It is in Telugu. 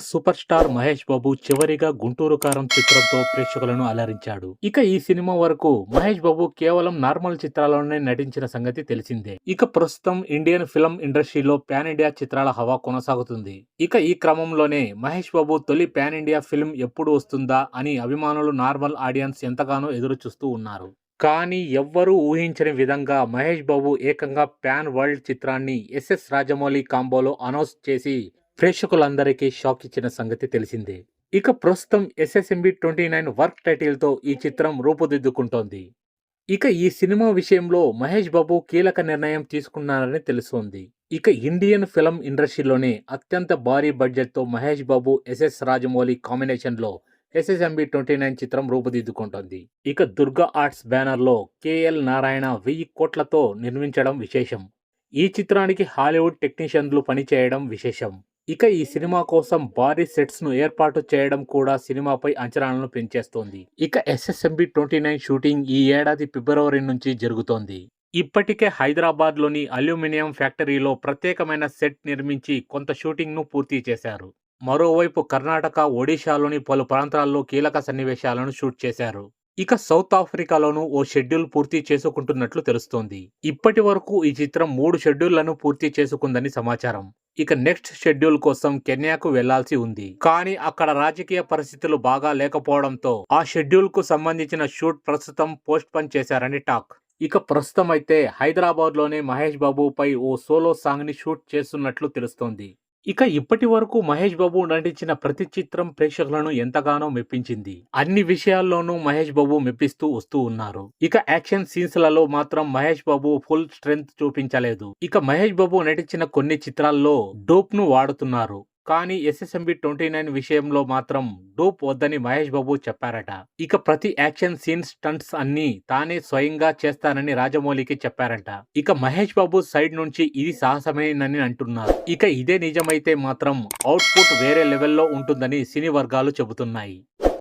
సూపర్ స్టార్ మహేష్ బాబు చివరిగా గుంటూరు కారం చిత్రంతో ప్రేక్షకులను అలరించాడు. ఇక ఈ సినిమా వరకు మహేష్ బాబు కేవలం నార్మల్ చిత్రాల్లోనే నటించిన సంగతి తెలిసిందే. ఇక ప్రస్తుతం ఇండియన్ ఫిల్మ్ ఇండస్ట్రీలో పాన్ ఇండియా చిత్రాల హవా కొనసాగుతుంది. ఇక ఈ క్రమంలోనే మహేష్ బాబు తొలి పాన్ ఇండియా ఫిల్మ్ ఎప్పుడు వస్తుందా అని అభిమానులు నార్మల్ ఆడియన్స్ ఎంతగానో ఎదురు చూస్తూ ఉన్నారు. కానీ ఎవ్వరూ ఊహించని విధంగా మహేష్ బాబు ఏకంగా ప్యాన్ వరల్డ్ చిత్రాన్ని ఎస్ఎస్ రాజమౌళి కాంబోలో అనౌన్స్ చేసి ప్రేక్షకులందరికీ షాక్ ఇచ్చిన సంగతి తెలిసిందే. ఇక ప్రస్తుతం ఎస్ఎస్ఎంబి ట్వంటీ నైన్ వర్క్ టైటిల్తో ఈ చిత్రం రూపుదిద్దుకుంటోంది. ఇక ఈ సినిమా విషయంలో మహేష్ బాబు కీలక నిర్ణయం తీసుకున్నారని తెలుస్తోంది. ఇక ఇండియన్ ఫిలం ఇండస్ట్రీలోనే అత్యంత భారీ బడ్జెట్తో మహేష్ బాబు ఎస్ఎస్ రాజమౌళి కాంబినేషన్లో ఎస్ఎస్ఎంబి ట్వంటీ నైన్ చిత్రం రూపుదిద్దుకుంటోంది. ఇక దుర్గా ఆర్ట్స్ బ్యానర్లో కేఎల్ నారాయణ వెయ్యి కోట్లతో నిర్మించడం విశేషం. ఈ చిత్రానికి హాలీవుడ్ టెక్నీషియన్లు పనిచేయడం విశేషం. ఇక ఈ సినిమా కోసం భారీ సెట్స్ను ఏర్పాటు చేయడం కూడా సినిమాపై అంచనాలను పెంచేస్తోంది. ఇక ఎస్ఎస్ఎంబి ట్వంటీ నైన్ షూటింగ్ ఈ ఏడాది ఫిబ్రవరి నుంచి జరుగుతోంది. ఇప్పటికే హైదరాబాద్లోని అల్యూమినియం ఫ్యాక్టరీలో ప్రత్యేకమైన సెట్ నిర్మించి కొంత షూటింగ్ను పూర్తి చేశారు. మరోవైపు కర్ణాటక ఒడిశాలోని పలు ప్రాంతాల్లో కీలక సన్నివేశాలను షూట్ చేశారు. ఇక సౌత్ ఆఫ్రికాలోనూ ఓ షెడ్యూల్ పూర్తి చేసుకుంటున్నట్లు తెలుస్తోంది. ఇప్పటి వరకు ఈ చిత్రం మూడు షెడ్యూళ్ళను పూర్తి చేసుకుందని సమాచారం. ఇక నెక్స్ట్ షెడ్యూల్ కోసం కెన్యాకు వెళ్ళాల్సి ఉంది. కానీ అక్కడ రాజకీయ పరిస్థితులు బాగా లేకపోవడంతో ఆ షెడ్యూల్కు సంబంధించిన షూట్ ప్రస్తుతం పోస్ట్ పన్ చేశారని టాక్. ఇక ప్రస్తుతం అయితే హైదరాబాద్లోనే మహేష్ బాబుపై ఓ సోలో సాంగ్ని షూట్ చేస్తున్నట్లు తెలుస్తోంది. ఇక ఇప్పటి వరకు మహేష్ బాబు నటించిన ప్రతి చిత్రం ప్రేక్షకులను ఎంతగానో మెప్పించింది. అన్ని విషయాల్లోనూ మహేష్ బాబు మెప్పిస్తూ వస్తూ ఉన్నారు. ఇక యాక్షన్ సీన్స్లలో మాత్రం మహేష్ బాబు ఫుల్ స్ట్రెంగ్త్ చూపించలేదు. ఇక మహేష్ బాబు నటించిన కొన్ని చిత్రాల్లో డోప్ను వాడుతున్నారు. కానీ ఎస్ఎస్ఎంబి ట్వంటీ నైన్ విషయంలో మాత్రం డోప్ వద్దని మహేష్ బాబు చెప్పారట. ఇక ప్రతి యాక్షన్ సీన్ స్టంట్స్ అన్ని తానే స్వయంగా చేస్తానని రాజమౌళికి చెప్పారట. ఇక మహేష్ బాబు సైడ్ నుంచి ఇది సాహసమేనని అంటున్నారు. ఇక ఇదే నిజమైతే మాత్రం అవుట్పుట్ వేరే లెవెల్లో ఉంటుందని సినీ వర్గాలు చెబుతున్నాయి.